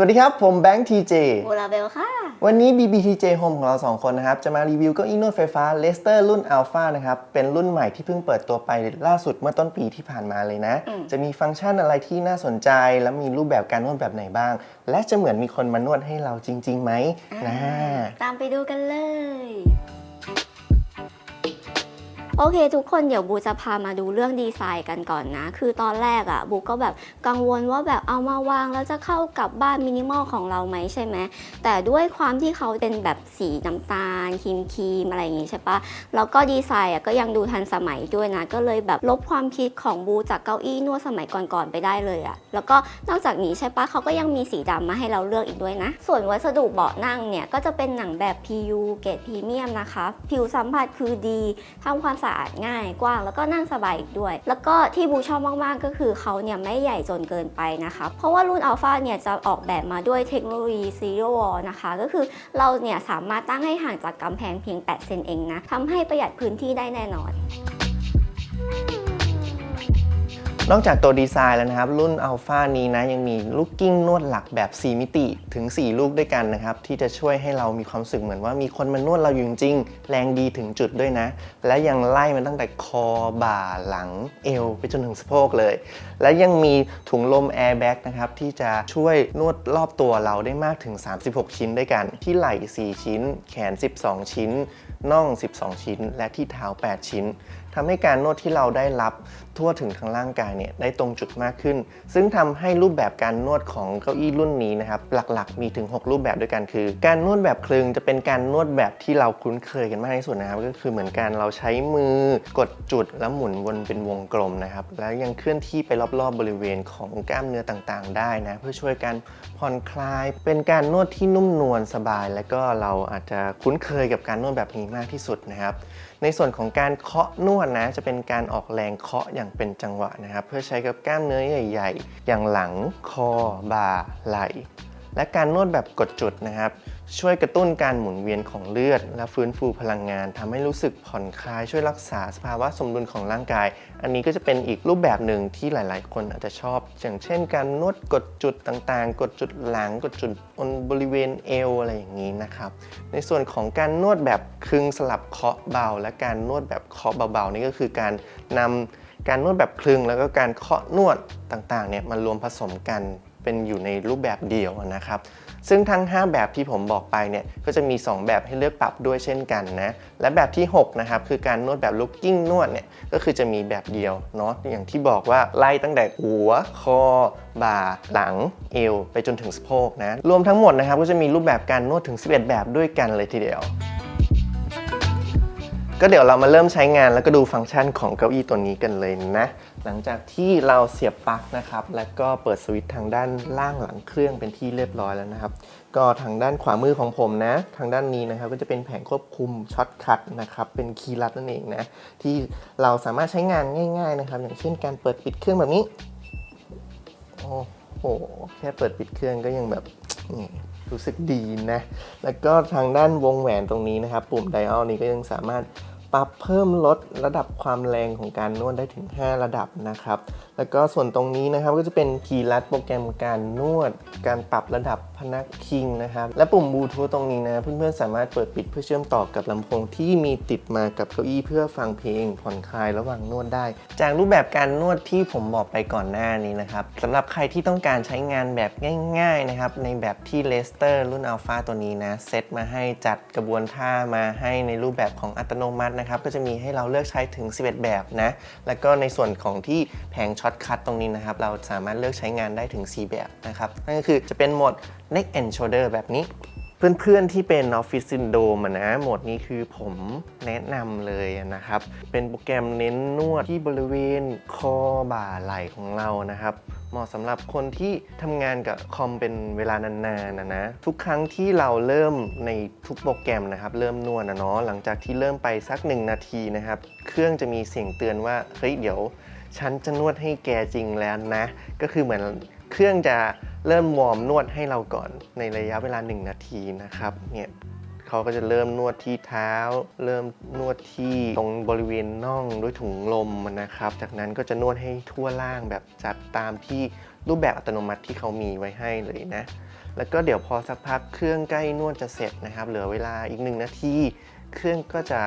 สวัสดีครับ ผมแบงค์ทีเจโบลาเบลค่ะ วันนี้ BBTJ Home ของเรา 2 คนนะครับ จะมารีวิวเก้าอี้นวดไฟฟ้า Lester รุ่น Alpha นะครับ เป็นรุ่นใหม่ที่เพิ่งเปิดตัวไปล่าสุดเมื่อต้นปีที่ผ่านมาเลยนะอืมจะมีฟังก์ชันอะไรที่น่าสนใจ และมีรูปแบบการนวดแบบไหนบ้าง และจะเหมือนมีคนมานวดให้เราจริงๆไหมนะตามไปดูกันเลย โอเค ทุกคนเดี๋ยวบูจะพามาดูเรื่องดีไซน์กันก่อนนะ คือตอนแรกอะ่ะบูก็แบบกังวลว่าแบบเอามาวางแล้วจะเข้ากับบ้านมินิมอลของเราไหมใช่ไหมแต่ด้วยความที่เขาเป็นแบบสีน้ำตาลครีมครีมอะไรอย่างงี้ใช่ปะแล้วก็ดีไซน์อะก็ยังดูทันสมัยด้วยนะ ก็เลยแบบลบความคิดของบูจากเก้าอี้นวดสมัยก่อนๆไปได้เลยอะแล้วก็นอกจากนี้ใช่ปะเขาก็ยังมีสีดำมาให้เราเลือกอีกด้วยนะ ส่วนวัสดุเบาะนั่งเนี่ยก็จะเป็นหนังแบบ PU เกรดพรีเมียมนะคะผิวสัมผัสคือดีทำความสะอาดง่ายกว้างแล้วก็นั่งสบายอีกด้วย แล้วก็ที่บูชอบมากๆก็คือเขาเนี่ยไม่ใหญ่จนเกินไปนะคะ เพราะว่ารุ่นอัลฟาเนี่ยจะออกแบบมาด้วยเทคโนโลยีซีโร่นะคะ ก็คือเราเนี่ยสามารถตั้งให้ห่างจากกำแพงเพียง 8 เซนเองนะทำให้ประหยัดพื้นที่ได้แน่นอน นอกจากตัวดีไซน์แล้วนะครับ รุ่น Alpha นี้นะยังมีลูกกิ้งนวดหลักแบบ 4 มิติถึง 4 ลูกด้วยกันนะครับ ที่จะช่วยให้เรามีความรู้สึกเหมือนว่ามีคนมานวดเราอยู่จริงแรงดีถึงจุดด้วยนะ และยังไล่มันตั้งแต่คอบ่าหลังเอวไปจนถึงสะโพกเลย และยังมีถุงลม Airbag นะครับที่จะช่วยนวดรอบตัวเราได้มากถึง 36 ชิ้นด้วยกัน ที่ไหล่ 4 ชิ้น แขน 12 ชิ้นน่อง 12 ชิ้น และที่เท้า 8 ชิ้นทำให้การนวดที่เราได้รับ ทั่วถึงทั้งร่างกายเนี่ยได้ตรงจุดมากขึ้น ซึ่งทำให้รูปแบบการนวดของเก้าอี้รุ่นนี้นะครับหลักๆ มีถึง 6 รูปแบบด้วยกันคือ การนวดแบบคลึงจะเป็นการนวดแบบที่เราคุ้นเคยกันมากที่สุดนะครับก็คือเหมือนการเราใช้มือกดจุดแล้วหมุนวนเป็นวงกลมนะครับแล้วยังเคลื่อนที่ไปรอบๆบริเวณของกล้ามเนื้อต่างๆ ได้นะเพื่อช่วยการผ่อนคลาย เป็นการนวดที่นุ่มนวลสบาย และก็เราอาจจะคุ้นเคยกับการนวดแบบนี้มากที่สุดนะครับในส่วนของการเคาะนวดนะจะเป็นการออกแรงเคาะอย่างเป็นจังหวะนะครับ เพื่อใช้กับกล้ามเนื้อใหญ่ ๆ อย่างหลังคอบ่าไหล่และการนวดแบบกดจุดนะครับ ช่วยกระตุ้นการหมุนเวียนของเลือด และฟื้นฟูพลังงานทำให้รู้สึกผ่อนคลายช่วยรักษาสภาวะสมดุลของร่างกาย อันนี้ก็จะเป็นอีกรูปแบบหนึ่งที่หลาย ๆ คนอาจจะชอบ อย่างเช่น การนวดกดจุดต่างๆ กดจุดหลัง กดจุดบนบริเวณเอวอะไรอย่างนี้นะครับ ในส่วนของการนวดแบบคลึงสลับเคาะเบา และการนวดแบบเคาะเบาๆนี่ก็คือการนำ การนวดแบบคลึงแล้วก็การเคาะนวดต่างๆเนี่ยมารวมผสมกันเป็นอยู่ในรูปแบบเดียวนะครับ ซึ่งทั้ง 5 แบบที่ผมบอกไปเนี่ยก็จะมี 2 แบบให้เลือกปรับด้วยเช่นกันนะและแบบที่6นะครับคือการนวดแบบลุกกิ้งนวดเนี่ยก็คือจะมีแบบเดียวเนาะอย่างที่บอกว่าไล่ตั้งแต่หัวคอบ่าหลังเอวไปจนถึงสะโพกนะรวมทั้งหมดนะครับก็จะมีรูปแบบการนวดถึง 11 แบบด้วยกันเลยทีเดียว ก็เดี๋ยวเรามาเริ่มใช้งานแล้วก็ดูฟังก์ชันของเก้าอี้ตัวนี้กันเลยนะ หลังจากที่เราเสียบปลั๊กนะครับ แล้วก็เปิดสวิตช์ทางด้านล่างหลังเครื่องเป็นที่เรียบร้อยแล้วนะครับ ก็ทางด้านขวามือของผมนะ ทางด้านนี้นะครับก็จะเป็นแผงควบคุมช็อตคัทนะครับ เป็นคีย์ลัดนั่นเองนะ ที่เราสามารถใช้งานง่าย ๆนะครับ อย่างเช่นการเปิดปิดเครื่องแบบนี้ โอ้โห แค่เปิดปิดเครื่องก็ยังแบบ รู้สึกดีนะ แล้วก็ทางด้านวงแหวนตรงนี้นะครับ ปุ่มไดอัลนี้ก็ยังสามารถปรับเพิ่มลดระดับความแรงของการนวดได้ถึง 5 ระดับนะครับ แล้วก็ส่วนตรงนี้นะครับก็จะเป็นคีย์ลัดโปรแกรมการนวด การปรับระดับ พนักพิงนะครับ และปุ่มบลูทูธตรงนี้นะ เพื่อนๆสามารถเปิดปิดเพื่อเชื่อมต่อกับลำโพงที่มีติดมากับเก้าอี้เพื่อฟังเพลงผ่อนคลายระหว่างนวดได้ จากรูปแบบการนวดที่ผมบอกไปก่อนหน้านี้นะครับสำหรับใครที่ต้องการใช้งานแบบง่ายๆนะครับในแบบที่เลสเตอร์รุ่นอัลฟาตัวนี้นะเซตมาให้จัดกระบวนท่ามาให้ในรูปแบบของอัตโนมัตินะครับก็จะมีให้เราเลือกใช้ถึง 11 แบบนะแล้วก็ในส่วนของที่แผงช็อตคัทตรงนี้นะครับเราสามารถเลือกใช้งานได้ถึง 4 แบบนะครับนั่นก็คือจะเป็นโหมด neck and shoulder แบบนี้ เพื่อนๆที่เป็น Office Syndrome อะนะโหมดนี้คือผมแนะนำเลยนะครับ เป็นโปรแกรมเน้นนวดที่บริเวณคอบ่าไหล่ของเรานะครับเหมาะสำหรับคนที่ทำงานกับคอมเป็นเวลานานๆนะนะ ทุกครั้งที่เราเริ่มในทุกโปรแกรมนะครับ เริ่มนวดนะเนาะหลังจากที่เริ่มไปสักหนึ่งนาทีนะครับ เครื่องจะมีเสียงเตือนว่า เฮ้ย เดี๋ยว ฉันจะนวดให้แกจริงแล้วนะ ก็คือเหมือน เครื่องจะเริ่มวอร์มนวดให้เราก่อนในระยะเวลา 1 นาทีนะครับเนี่ยเขาก็จะเริ่มนวดที่เท้า เริ่มนวดที่ตรงบริเวณน่องด้วยถุงลมนะครับ จากนั้นก็จะนวดให้ทั่วล่างแบบจัดตามที่รูปแบบอัตโนมัติที่เขามีไว้ให้เลยนะ แล้วก็เดี๋ยวพอสักพักเครื่องใกล้นวดจะเสร็จนะครับ เหลือเวลาอีกหนึ่งนาที เครื่องก็จะ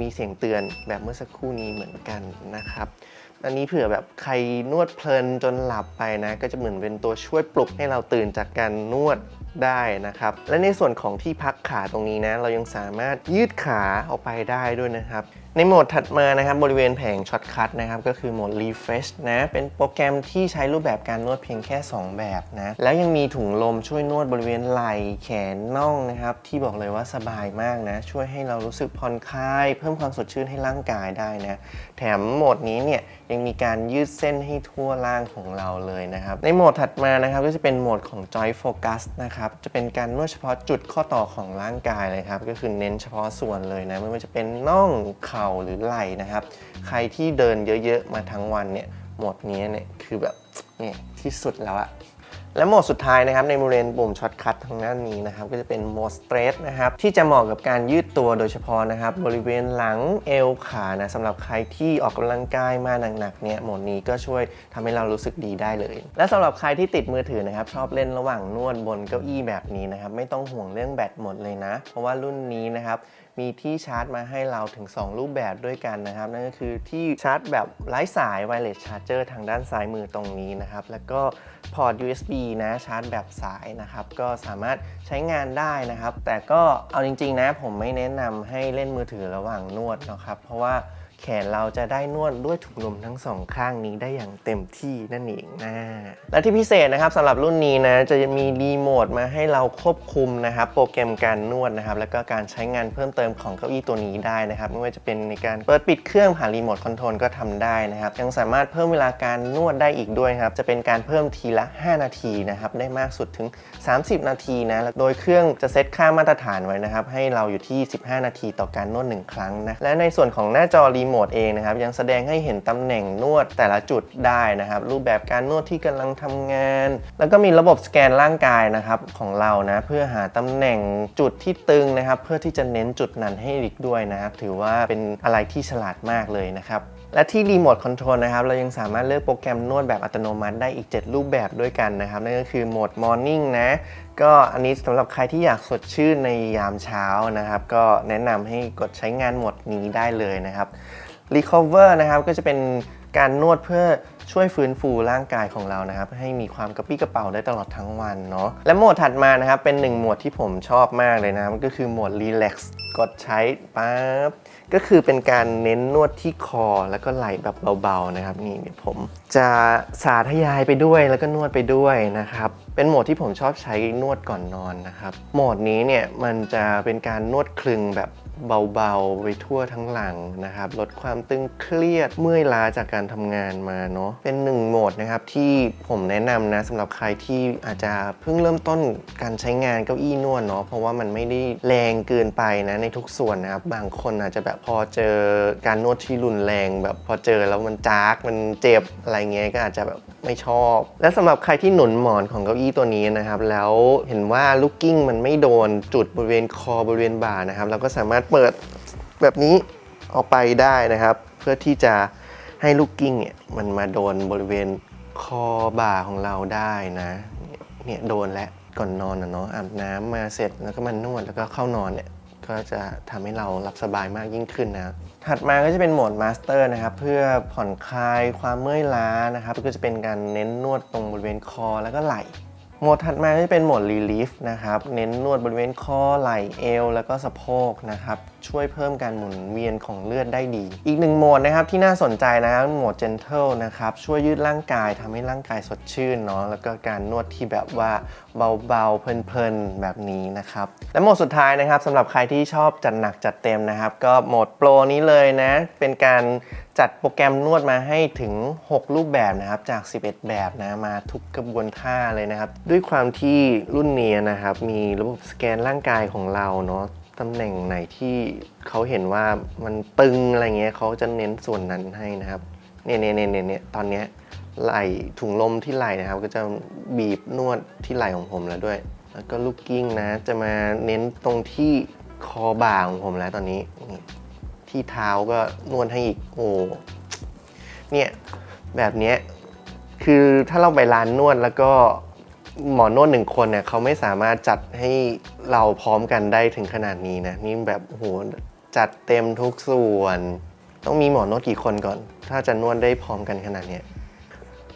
มีเสียงเตือนแบบเมื่อสักครู่นี้เหมือนกันนะครับ อันนี้เผื่อแบบใครนวดเพลินจนหลับไปนะ ก็จะเหมือนเป็นตัวช่วยปลุกให้เราตื่นจากการนวดได้นะครับ และในส่วนของที่พักขาตรงนี้นะ เรายังสามารถยืดขาออกไปได้ด้วยนะครับ ในโหมดถัดมานะครับบริเวณแผงช็อตคัทนะครับก็คือโหมด Refresh นะเป็นโปรแกรมที่ใช้รูปแบบการนวดเพียงแค่ 2 แบบนะแล้วยังมีถุงลมช่วยนวดบริเวณไหล่แขนน่องนะครับที่บอกเลยว่าสบายมากนะช่วยให้เรารู้สึกผ่อนคลาย เพิ่มความสดชื่นให้ร่างกายได้นะแถมโหมดนี้เนี่ยยังมีการยืดเส้นให้ทั่วร่างของเราเลยนะครับในโหมดถัดมานะครับก็จะเป็นโหมดของ Joint Focus นะครับจะเป็นการนวดเฉพาะจุดข้อต่อของร่างกายเลยครับก็คือเน้นเฉพาะส่วนเลยนะไม่ว่าจะเป็นน่องเข่าหรือไหล่นะครับ ใครที่เดินเยอะๆมาทั้งวันเนี่ยหมดนี้เนี่ยคือแบบเนี่ยที่สุดแล้วอะ และโหมดสุดท้ายนะครับในบริเวณปุ่มช็อตคัททางด้านนี้นะครับก็จะเป็นโหมดสเตรทนะครับที่จะเหมาะกับการยืดตัวโดยเฉพาะนะครับบริเวณหลังเอวขานะสำหรับใครที่ออกกำลังกายมาหนักๆเนี่ยโหมดนี้ก็ช่วยทำให้เรารู้สึกดีได้เลย และสำหรับใครที่ติดมือถือนะครับชอบเล่นระหว่างนวดบนเก้าอี้แบบนี้นะครับไม่ต้องห่วงเรื่องแบตหมดเลยนะ เพราะว่ารุ่นนี้นะครับมีที่ชาร์จมาให้เราถึง 2 รูปแบบด้วยกันนะครับ นั่นก็คือที่ชาร์จแบบไร้สาย Wireless Charger ทางด้านซ้ายมือตรงนี้นะครับแล้วก็พอร์ต USB นะชาร์จแบบสายนะครับ ก็สามารถใช้งานได้นะครับ แต่ก็เอาจริง ๆ นะผมไม่แนะนำให้เล่นมือถือระหว่างนวดนะครับ เพราะว่า แขนเราจะได้นวดด้วยถุงลมทั้งสองข้างนี้ได้อย่างเต็มที่นั่นเองนะและที่พิเศษนะครับสำหรับรุ่นนี้นะจะมีรีโมทมาให้เราควบคุมนะครับโปรแกรมการนวดนะครับแล้วก็การใช้งานเพิ่มเติมของเก้าอี้ตัวนี้ได้นะครับไม่ว่าจะเป็นในการเปิดปิดเครื่องผ่านรีโมทคอนโทรลก็ทำได้นะครับยังสามารถเพิ่มเวลาการนวดได้อีกด้วยครับจะเป็นการเพิ่มทีละ 5 นาทีนะครับได้มากสุดถึง 30 นาทีนะโดยเครื่องจะเซตค่ามาตรฐานไว้นะครับให้เราอยู่ที่ 15 นาทีต่อการนวด 1 ครั้งนะและในส่วนของหน้าจอรีโมทเองนะครับ ยังแสดงให้เห็นตำแหน่งนวดแต่ละจุดได้นะครับ รูปแบบการนวดที่กำลังทำงาน แล้วก็มีระบบสแกนร่างกายนะครับของเรานะเพื่อหาตำแหน่งจุดที่ตึงนะครับ เพื่อที่จะเน้นจุดนั้นให้อีกด้วยนะครับ ถือว่าเป็นอะไรที่ฉลาดมากเลยนะครับ และที่รีโมทคอนโทรลนะครับเรายังสามารถเลือกโปรแกรมนวดแบบอัตโนมัติได้อีก 7 รูปแบบด้วยกันนะครับ นั่นก็คือโหมดมอร์นิ่งนะ ก็อันนี้สำหรับใครที่อยากสดชื่นในยามเช้านะครับ ก็แนะนำให้กดใช้งานโหมดนี้ได้เลยนะครับ Recover นะครับก็จะเป็น การนวดเพื่อช่วยฟื้นฟูร่างกายของเรานะครับ ให้มีความกระปรี้กระเป๋าได้ตลอดทั้งวันเนาะและโหมดถัดมานะครับ เป็นหนึ่งโหมดที่ผมชอบมากเลยนะมันก็คือโหมด Relax กดใช้ปั๊บก็คือเป็นการเน้นนวดที่คอแล้วก็ไหล่แบบเบาๆนะครับ นี่เดี๋ยวผมจะสาธยายไปด้วยแล้วก็นวดไปด้วยนะครับ เป็นโหมดที่ผมชอบใช้นวดก่อนนอนนะครับโหมดนี้เนี่ยมันจะเป็นการนวดคลึงแบบ เบาๆ ไปทั่วทั้งหลังนะครับ ลดความตึงเครียดเมื่อยล้าจากการทำงานมาเนาะเป็นหนึ่งโหมดนะครับที่ผมแนะนำนะสำหรับใครที่อาจจะเพิ่งเริ่มต้นการใช้งานเก้าอี้นวดเนาะเพราะว่ามันไม่ได้แรงเกินไปนะในทุกส่วนนะครับบางคนอาจจะแบบพอเจอการนวดที่รุนแรงแบบพอเจอแล้วมันจากมันเจ็บอะไรเงี้ยก็อาจจะแบบไม่ชอบ และสำหรับใครที่หนุนหมอนของเก้าอี้ตัวนี้นะครับ แล้วเห็นว่าลูกกิ้งมันไม่โดนจุดบริเวณคอบริเวณบ่านะครับ เราก็สามารถเปิดแบบนี้ออกไปได้นะครับ เพื่อที่จะให้ลูกกิ้งเนี่ยมันมาโดนบริเวณคอบ่าของเราได้นะเนี่ยโดนแล้วก่อนนอนนะเนาะอาบน้ำมาเสร็จแล้วก็มานวดแล้วก็เข้านอนเนี่ยก็จะทำให้เราหลับสบายมากยิ่งขึ้นนะถัดมาก็จะเป็นโหมดมาสเตอร์นะครับ เพื่อผ่อนคลายความเมื่อยล้านะครับ ก็จะเป็นการเน้นนวดตรงบริเวณคอแล้วก็ไหล่ โหมดถัดมาก็จะเป็นโหมดรีลีฟนะครับ เน้นนวดบริเวณข้อไหล่เอว แล้วก็สะโพกนะครับ ช่วยเพิ่มการหมุนเวียนของเลือดได้ดี อีกหนึ่งโหมดนะครับที่น่าสนใจนะครับโหมด Gentle นะครับช่วยยืดร่างกายทำให้ร่างกายสดชื่นเนาะแล้วก็การนวดที่แบบว่าเบาๆเพลินๆแบบนี้นะครับและโหมดสุดท้ายนะครับสำหรับใครที่ชอบจัดหนักจัดเต็มนะครับ ก็โหมดโปรนี้เลยนะเป็นการจัดโปรแกรมนวดมาให้ถึง 6 รูปแบบนะครับจาก 11 แบบนะมาทุกกระบวนท่าเลยนะครับ ด้วยความที่รุ่นนี้นะครับมีระบบสแกนร่างกายของเราเนาะ ตำแหน่งไหนที่เขาเห็นว่ามันตึงอะไรเงี้ยเขาจะเน้นส่วนนั้นให้นะครับเนี่ยเนี่ยเนี่ยเนี่ยเนตอนเนี้ยไหล่ถุงลมที่ไหล่นะครับ ก็จะบีบนวดที่ไหล่ของผมแล้วด้วย แล้วก็ลูกกิ้งนะ จะมาเน้นตรงที่คอบ่าของผมแล้วตอนนี้ที่เท้าก็นวดให้อีกโอ้เนี่ยแบบเนี้ยคือถ้าเราไปร้านนวดแล้วก็ หมอนวดหนึ่งคนเนี่ยเขาไม่สามารถจัดให้เราพร้อมกันได้ถึงขนาดนี้นะนี่แบบโหจัดเต็มทุกส่วน ต้องมีหมอนวดกี่คนก่อน ถ้าจะนวดได้พร้อมกันขนาดเนี้ย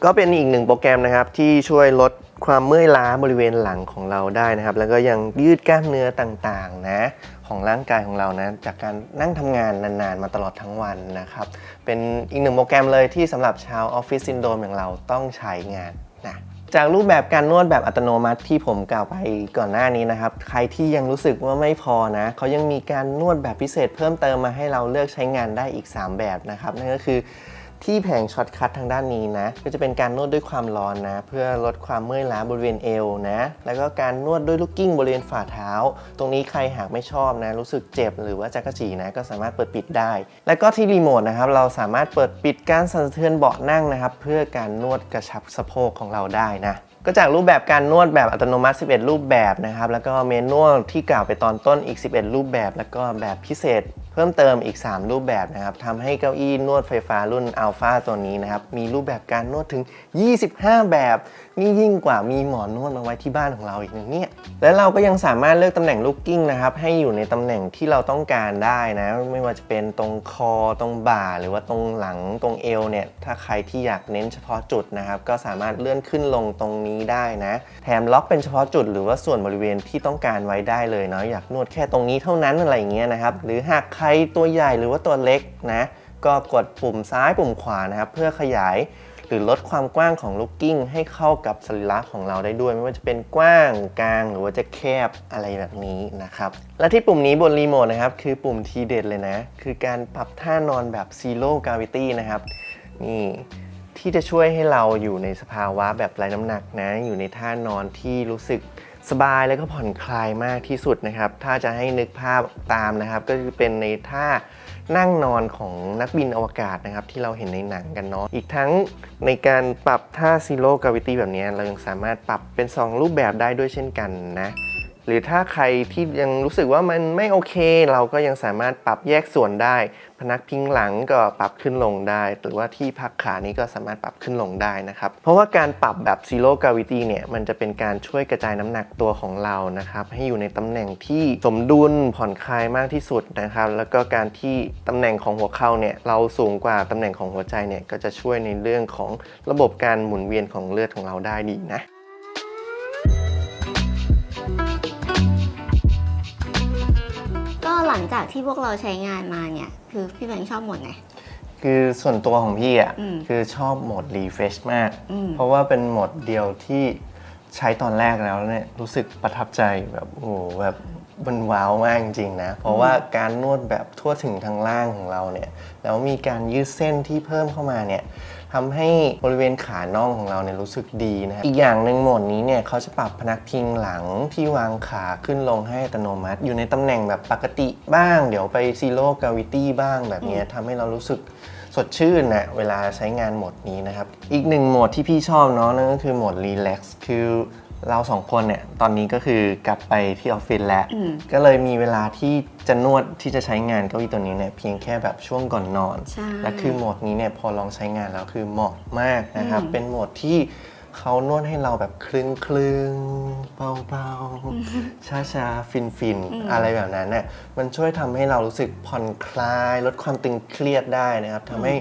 ก็เป็นอีกหนึ่งโปรแกรมนะครับที่ช่วยลดความเมื่อยล้าบริเวณหลังของเราได้นะครับ แล้วก็ยังยืดกล้ามเนื้อต่างๆนะของร่างกายของเรานะจากการนั่งทำงานนานๆ มาตลอดทั้งวันนะครับ เป็นอีกหนึ่งโปรแกรมเลยที่สำหรับชาวออฟฟิศซินโดรมอย่างเราต้องใช้งาน จากรูปแบบการนวดแบบอัตโนมัติที่ผมกล่าวไปก่อนหน้านี้นะครับ ใครที่ยังรู้สึกว่าไม่พอนะเขายังมีการนวดแบบพิเศษเพิ่มเติมมาให้เราเลือกใช้งานได้อีก 3 แบบนะครับนั่นก็คือ ที่แผงช็อตคัททางด้านนี้นะ ก็จะเป็นการนวดด้วยความร้อนนะ เพื่อลดความเมื่อยล้าบริเวณเอวนะ แล้วก็การนวดด้วยลูกกิ้งบริเวณฝ่าเท้า ตรงนี้ใครหากไม่ชอบนะ รู้สึกเจ็บหรือว่าจักระจีนะก็สามารถเปิดปิดได้ แล้วก็ที่รีโมทนะครับเราสามารถเปิดปิดการสั่นสะเทือนเบาะนั่งนะครับ เพื่อการนวดกระชับสะโพกของเราได้นะ ก็จากรูปแบบการนวดแบบอัตโนมัติ 11 รูปแบบนะครับ แล้วก็เมนวลที่กล่าวไปตอนต้นอีก 11 รูปแบบ แล้วก็แบบพิเศษ เพิ่มเติมอีก 3 รูปแบบนะครับทำให้เก้าอี้นวดไฟฟ้ารุ่นอัลฟาตัวนี้นะครับ มีรูปแบบการนวดถึง 25 แบบ นี่ยิ่งกว่ามีหมอนนวดมาไว้ที่บ้านของเราอีกนะเนี่ย และเราก็ยังสามารถเลือกตำแหน่งลูกกิ้งนะครับ ให้อยู่ในตำแหน่งที่เราต้องการได้นะ ไม่ว่าจะเป็นตรงคอตรงบ่า หรือว่าตรงหลังตรงเอวเนี่ย ถ้าใครที่อยากเน้นเฉพาะจุดนะครับ ก็สามารถเลื่อนขึ้นลงตรงนี้ได้นะ แถมล็อกเป็นเฉพาะจุด หรือว่าส่วนบริเวณที่ต้องการไว้ได้เลยเนาะ อยากนวดแค่ตรงนี้เท่านั้นอะไรเงี้ยนะครับ หรือหากใครตัวใหญ่หรือว่าตัวเล็กนะ ก็กดปุ่มซ้ายปุ่มขวานะครับ เพื่อขยาย หรือลดความกว้างของลูกกิ้งให้เข้ากับสรีระของเราได้ด้วย ไม่ว่าจะเป็นกว้างกลาง หรือว่าจะแคบอะไรแบบนี้นะครับ และที่ปุ่มนี้บนรีโมทนะครับ คือปุ่มทีเด็ดเลยนะ คือการปรับท่านอนแบบ Zero Gravity นะครับ นี่ที่จะช่วยให้เราอยู่ในสภาวะแบบไร้น้ำหนักนะ อยู่ในท่านอนที่รู้สึกสบายแล้วก็ผ่อนคลายมากที่สุดนะครับ ถ้าจะให้นึกภาพตามนะครับ ก็คือเป็นในท่า นั่งนอนของนักบินอวกาศนะครับที่เราเห็นในหนังกันเนาะอีกทั้งในการปรับท่าซีโร่กราวิตี้แบบนี้เรายังสามารถปรับเป็น 2 รูปแบบได้ด้วยเช่นกันนะหรือถ้าใครที่ยังรู้สึกว่ามันไม่โอเค เราก็ยังสามารถปรับแยกส่วนได้ พนักพิงหลังก็ปรับขึ้นลงได้ หรือว่าที่พักขานี้ก็สามารถปรับขึ้นลงได้นะครับ เพราะว่าการปรับแบบ zero gravity เนี่ยมันจะเป็นการช่วยกระจายน้ำหนักตัวของเรานะครับ ให้อยู่ในตำแหน่งที่สมดุลผ่อนคลายมากที่สุดนะครับ แล้วก็การที่ตำแหน่งของหัวเข่าเนี่ยเราสูงกว่าตำแหน่งของหัวใจเนี่ยก็จะช่วยในเรื่องของระบบการหมุนเวียนของเลือดของเราได้ดีนะ จากที่พวกเราใช้งานมาเนี่ยคือพี่แบงค์ชอบหมดไหน คือส่วนตัวของพี่อะอืมคือชอบโหมด refresh มาก อืม เพราะว่าเป็นโหมดเดียวที่ใช้ตอนแรกแล้วเนี่ยรู้สึกประทับใจแบบโอ้โหแบบมันว้าวมากจริงๆนะ เพราะว่าการนวดแบบทั่วถึงทางล่างของเราเนี่ยแล้วมีการยืดเส้นที่เพิ่มเข้ามาเนี่ย ทำให้บริเวณขาน่องของเราเนี่ยรู้สึกดีนะอีกอย่างหนึ่งโหมดนี้เนี่ยเขาจะปรับพนักพิงหลังที่วางขาขึ้นลงให้อัตโนมัติ อยู่ในตำแหน่งแบบปกติบ้าง เดี๋ยวไปซีโร่กราวิตี้บ้างแบบเนี้ยทำให้เรารู้สึกสดชื่นนะเวลาใช้งานโหมดนี้นะครับ อีกหนึ่งโหมดที่พี่ชอบเนาะนั่นก็คือโหมด Relax คือ เราสองคนเนี่ยตอนนี้ก็คือกลับไปที่ออฟฟิศแล้ว อืม ก็เลยมีเวลาที่จะนวดที่จะใช้งานเก้าอี้ตัวนี้เนี่ยเพียงแค่แบบช่วงก่อนนอน ใช่ และคือโหมดนี้เนี่ยพอลองใช้งานแล้วคือเหมาะมากนะครับ อืม เป็นโหมดที่เขานวดให้เราแบบคลึงคลึงๆเบาๆช้าๆฟินๆ อะไรแบบนั้นเนี่ยมันช่วยทำให้เรารู้สึกผ่อนคลาย ลดความตึงเครียดได้นะครับทำให้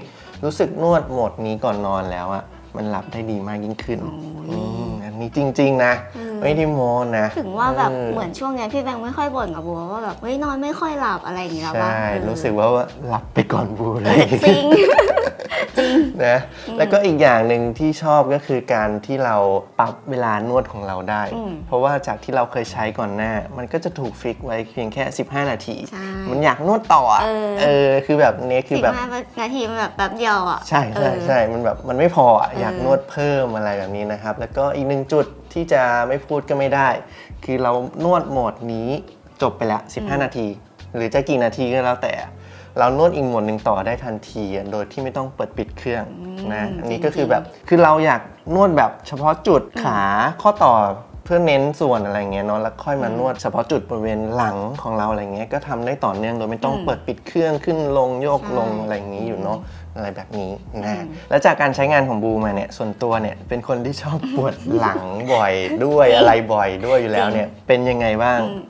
รู้สึกนวดโหมดนี้ก่อนนอนแล้วอะมันหลับได้ดีมากยิ่งขึ้นอืมอัน นี้จริง ๆ นะ ไม่ได้โม้นะ ถึงว่าแบบออเหมือนช่วงเนี้ยพี่แบงค์ไม่ค่อยบ่นกับบัวว่าแบบเฮ้ยนอนไม่ค่อยหลับอะไรอย่างเงี้ยหรอใช่ปะเออรู้สึกว่าหลับไปก่อนบูเลยจริงนะแล้วก็อีกอย่างหนึ่งที่ชอบก็คือการที่เราปรับเวลานวดของเราได้อืมเพราะว่าจากที่เราเคยใช้ก่อนหน้า มันก็จะถูกฟิกไว้เพียงแค่ 15 นาทีใช่มันอยากนวดต่ออะเออเออคือแบบนี้คือสิบแบบห้านาทีมันแบบแป๊บเดียวอะใช่ใช่เออใช่มันแบบมันไม่พออะเออออยากนวดเพิ่มอะไรแบบนี้นะครับ แล้วก็อีกหนึ่งจุด ที่จะไม่พูดก็ไม่ได้ คือเรานวดโหมดนี้จบไปแล้ว 15 นาที หรือจะกี่นาทีก็แล้วแต่ เรานวดอีกโหมดหนึ่งต่อได้ทันทีอะโดยที่ไม่ต้องเปิดปิดเครื่องนะอืมอันนี้ก็คือแบบคือเราอยากนวดแบบเฉพาะจุดขาข้อต่อเพื่อเน้นส่วนอะไรเงี้ยเนาะแล้วค่อยมานวดเฉพาะจุดบริเวณหลังของเราอะไรเงี้ยก็ทำได้ต่อเนื่องโดยไม่ต้องอืมเปิดปิดเครื่องขึ้นลงโยกลงใช่อะไรอย่างนี้อยู่เนาะ อะไรแบบนี้นะอืมแล้วจากการใช้งานของบูมาเนี่ยส่วนตัวเนี่ยเป็นคนที่ชอบปวดหลังบ่อยด้วยอะไรบ่อยด้วยอยู่แล้วเนี่ยเป็นยังไงบ้างอืม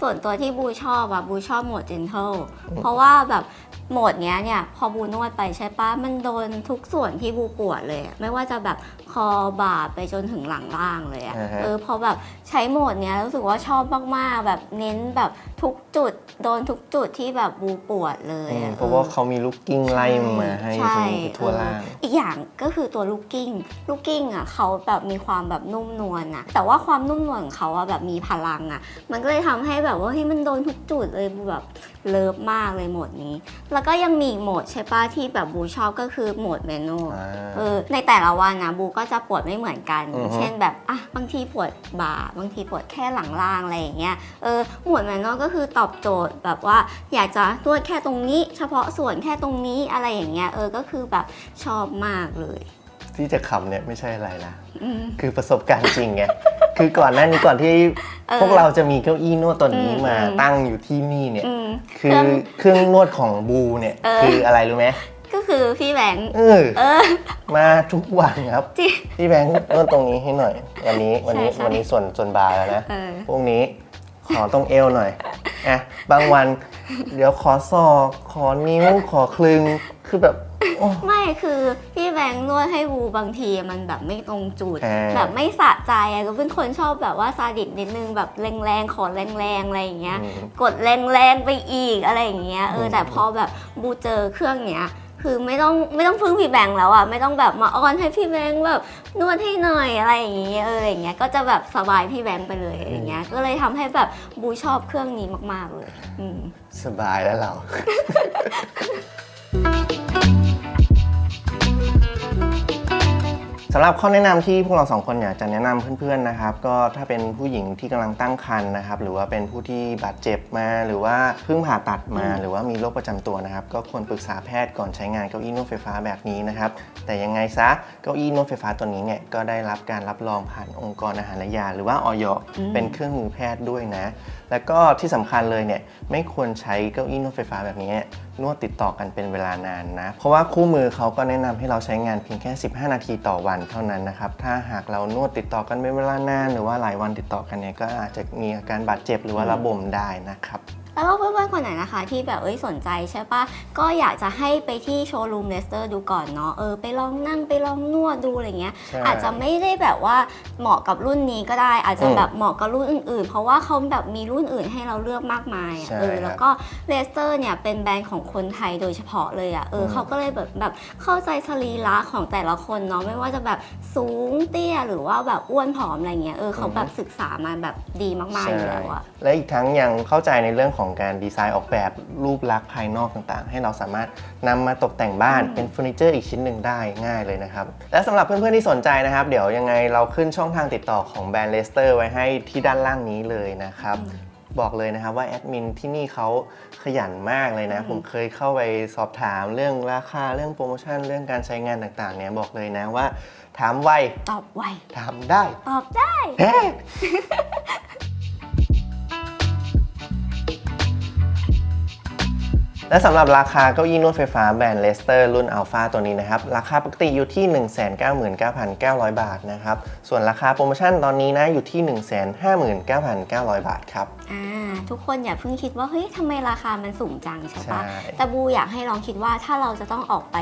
ส่วนตัวที่บูชอบอะบูชอบโหมด gentle เพราะว่าแบบ โหมดเนี้ยเนี่ยพอบูนวดไปใช่ปะมันโดนทุกส่วนที่บูปวดเลยอะไม่ว่าจะแบบคอบ่าไปจนถึงหลังล่างเลยอะอ่าฮะ เออพอแบบใช้โหมดเนี้ยรู้สึกว่าชอบมากๆ แบบเน้นแบบทุกจุดโดนทุกจุดที่แบบบูปวดเลยอืมอะเพราะว่าเขามีลูกกิ้งไล่มาให้ใช่ใช่ไหมทั่วล่าง เอออีกอย่างก็คือตัวลูกกิ้ง ลูกกิ้งอะเขาแบบมีความแบบนุ่มนวลนะแต่ว่าความนุ่มนวลของเขาอะแบบมีพลังอะ มันก็เลยทำให้แบบว่าเฮ้ยมันโดนทุกจุดเลยบูแบบเลิฟมากเลยโหมดนี้ แล้วก็ยังมีอีกโหมดใช่ปะที่แบบบูชอบก็คือโหมดแมนนวลอ่า เออในแต่ละวันนะบูก็จะปวดไม่เหมือนกัน อือฮึ เช่นแบบอะบางทีปวดบ่า บางทีปวดแค่หลังล่างอะไรอย่างเงี้ยเออหมวดแมนนวลก็คือตอบโจทย์แบบว่า อยากจะนวดแค่ตรงนี้ เฉพาะส่วนแค่ตรงนี้อะไรอย่างเงี้ยเออก็คือแบบชอบมากเลยที่จะขำเนี่ยไม่ใช่อะไรนะ อืม คือประสบการณ์จริงไง คือก่อนหน้านี้ก่อนที่เออพวกเราจะมีเก้าอี้นวดตัวนี้อืมมาอืมตั้งอยู่ที่นี่เนี่ยอืมคือเครื่องเครื่องนวดของบูเนี่ยเออคืออะไรรู้ไหมก็คือพี่แบงค์เออเออมาทุกวันครับจริงพี่แบงค์นวดตรงนี้ให้หน่อย วันนี้วันนี้ใช่ใช่วันนี้ส่วนส่วนบาร์แล้วนะเออพวกนี้ขอตรงเอวหน่อยอะบางวัน เดี๋ยวขอศอกขอนิ้วขอคลึงคือแบบ โอ้ ไม่คือพี่แบงค์นวดให้บูบางทีมันแบบไม่ตรงจุดอ่าแบบไม่สะใจอะก็เป็นคนชอบแบบว่าซาดิสนิดนึงแบบแรงๆขอแรงๆอะไรอย่างเงี้ย อืม กดแรงๆไปอีกอะไรอย่างเงี้ยเอออืมแต่พอแบบบูเจอเครื่องเนี้ย คือไม่ต้องไม่ต้องพึ่งพี่แบงค์แล้วอะไม่ต้องแบบมาอ้อนให้พี่แบงค์แบบนวดให้หน่อยอะไรอย่างเงี้ยเอออะไรอย่างเงี้ยก็จะแบบสบายพี่แบงค์ไปเลยอะไรอย่างเงี้ยก็เลยทำให้แบบบูชอบเครื่องนี้มากๆเลย อืม สบายแล้วเรา สำหรับข้อแนะนำที่พวกเราสองคนอยากจะแนะนำเพื่อนๆนะครับ ก็ถ้าเป็นผู้หญิงที่กำลังตั้งครรภ์นะครับ หรือว่าเป็นผู้ที่บาดเจ็บมา หรือว่าเพิ่งผ่าตัดมาอืมหรือว่ามีโรคประจำตัวนะครับ ก็ควรปรึกษาแพทย์ก่อนใช้งานเก้าอี้นวดไฟฟ้าแบบนี้นะครับ แต่ยังไงซะเก้าอี้นวดไฟฟ้าตัวนี้เนี่ยก็ได้รับการรับรองผ่านองค์กรอาหารและยาหรือว่าออยอืมเป็นเครื่องมือแพทย์ด้วยนะ แล้วก็ที่สำคัญเลยเนี่ยไม่ควรใช้เก้าอี้นวดไฟฟ้าแบบนี้นวดติดต่อกันเป็นเวลานานนะ เพราะว่าคู่มือเขาก็แนะนำให้เราใช้งานเพียงแค่ 15 นาทีต่อวันเท่านั้นนะครับ ถ้าหากเรานวดติดต่อกันเป็นเวลานาน หรือว่าหลายวันติดต่อกันเนี่ยก็อาจจะมีอาการบาดเจ็บหรือว่าระบมได้นะครับ แล้วก็เพื่อนๆคนไหนนะคะ ที่แบบเอ้ยสนใจใช่ปะก็อยากจะให้ไปที่โชว์รูมเลสเตอร์ดูก่อนเนาะเออไปลองนั่งไปลองนวดดูอะไรเงี้ย ใช่ อาจจะไม่ได้แบบว่าเหมาะกับรุ่นนี้ก็ได้ อาจจะอืมแบบเหมาะกับรุ่นอื่นๆ เพราะว่าเขาแบบมีรุ่นอื่นให้เราเลือกมากมายอะใช่เออครับแล้วก็เลสเตอร์เนี่ยเป็นแบรนด์ของคนไทยโดยเฉพาะเลยอะ่ะเอออม เขาก็เลยแบบแบบเข้าใจสรีระของแต่ละคนเนาะไม่ว่าจะแบบสูงเตี้ยหรือว่าแบบอ้วนผอมอะไรเงี้ยเออเขาแบบศึกษามาแบบดีมากๆอยู่แล้วอะและอีกทั้งยังเข้าใจในเรื่องของการดีไซน์ออกแบบรูปลักษณ์ภายนอกต่างๆ ให้เราสามารถนำมาตกแต่งบ้านอืมเป็นเฟอร์นิเจอร์อีกชิ้นหนึ่งได้ง่ายเลยนะครับ และสำหรับเพื่อนๆที่สนใจนะครับ เดี๋ยวยังไงเราขึ้นช่องทางติดต่อของแบรนด์เลสเตอร์ไว้ให้ที่ด้านล่างนี้เลยนะครับบอกเลยนะครับว่าแอดมินที่นี่เขาขยันมากเลยนะอืมผมเคยเข้าไปสอบถามเรื่องราคาเรื่องโปรโมชั่นเรื่องการใช้งานต่างๆ เนี่ยบอกเลยนะว่า ถามไว ตอบไวถามได้ ตอบได้ และสำหรับราคาเก้าอี้นวดไฟฟ้าแบรนด์เลสเตอร์รุ่นอัลฟาตัวนี้นะครับ ราคาปกติอยู่ที่ 199,900 บาทนะครับ ส่วนราคาโปรโมชั่นตอนนี้นะอยู่ที่ 159,900 บาทครับอ่าทุกคนอย่าเพิ่งคิดว่าเฮ้ยทำไมราคามันสูงจังใช่ปะใช่แต่บูอยากให้ลองคิดว่าถ้าเราจะต้องออกไป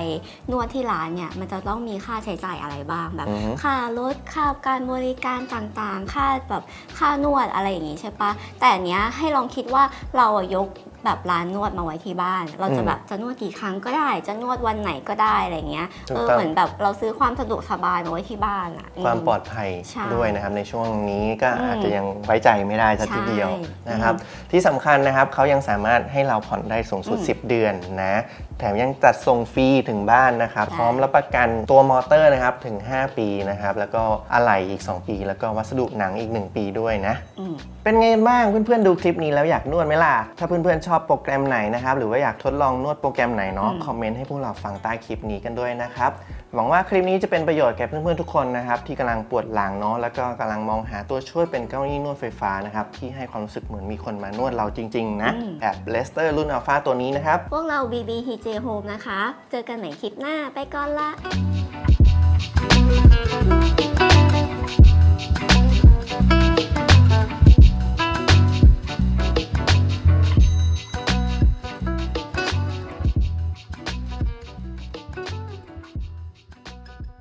นวดที่ร้านเนี่ยมันจะต้องมีค่าใช้จ่ายอะไรบ้างแบบอือฮึค่ารถค่าการบริการต่างๆ ค่าแบบค่านวดอะไรอย่างงี้ใช่ปะแต่อันเนี้ยให้ลองคิดว่าเราอะยกแบบร้านนวดมาไว้ที่บ้าน เราจะอืมแบบจะนวดกี่ครั้งก็ได้ จะนวดวันไหนก็ได้อะไรเงี้ยถูกเออต้อง เหมือนแบบเราซื้อความสะดวกสบายมาไว้ที่บ้านอะความปลอมดภัยใช่ด้วยนะครับในช่วงนี้ก็อืมอาจจะยังไว้ใจไม่ได้สักทีเดียวใช่นะครับ ที่สำคัญนะครับเขายังสามารถให้เราผ่อนได้สูงสุด อืม10 เดือนนะแถมยังจัดส่งฟรีถึงบ้านนะครับ ใช่ พร้อมรับประกันตัวมอเตอร์นะครับถึง 5 ปีนะครับ แล้วก็อะไหล่อีก 2 ปี แล้วก็วัสดุหนังอีก 1 ปีด้วยนะ อืม เป็นไงบ้างเพื่อนๆดูคลิปนี้แล้วอยากนวดไหมล่ะ ถ้าเพื่อนๆชอบโปรแกรมไหนนะครับ หรือว่าอยากทดลองนวดโปรแกรมไหนเนาะอืมคอมเมนต์ให้พวกเราฟังใต้คลิปนี้กันด้วยนะครับ หวังว่าคลิปนี้จะเป็นประโยชน์แก่เพื่อนๆทุกคนนะครับที่กำลังปวดหลังเนาะ แล้วก็กำลังมองหาตัวช่วยเป็นเก้าอี้นวดไฟฟ้านะครับที่ให้ความรู้สึกเหมือนมีคนมานวดเราจริงๆนะ แบบเลสเตอร์รุ่นอัลฟาตัวนี้นะครับ พวกเรา BB HJ Home นะคะ เจอกันใหม่คลิปหน้า ไปก่อนละ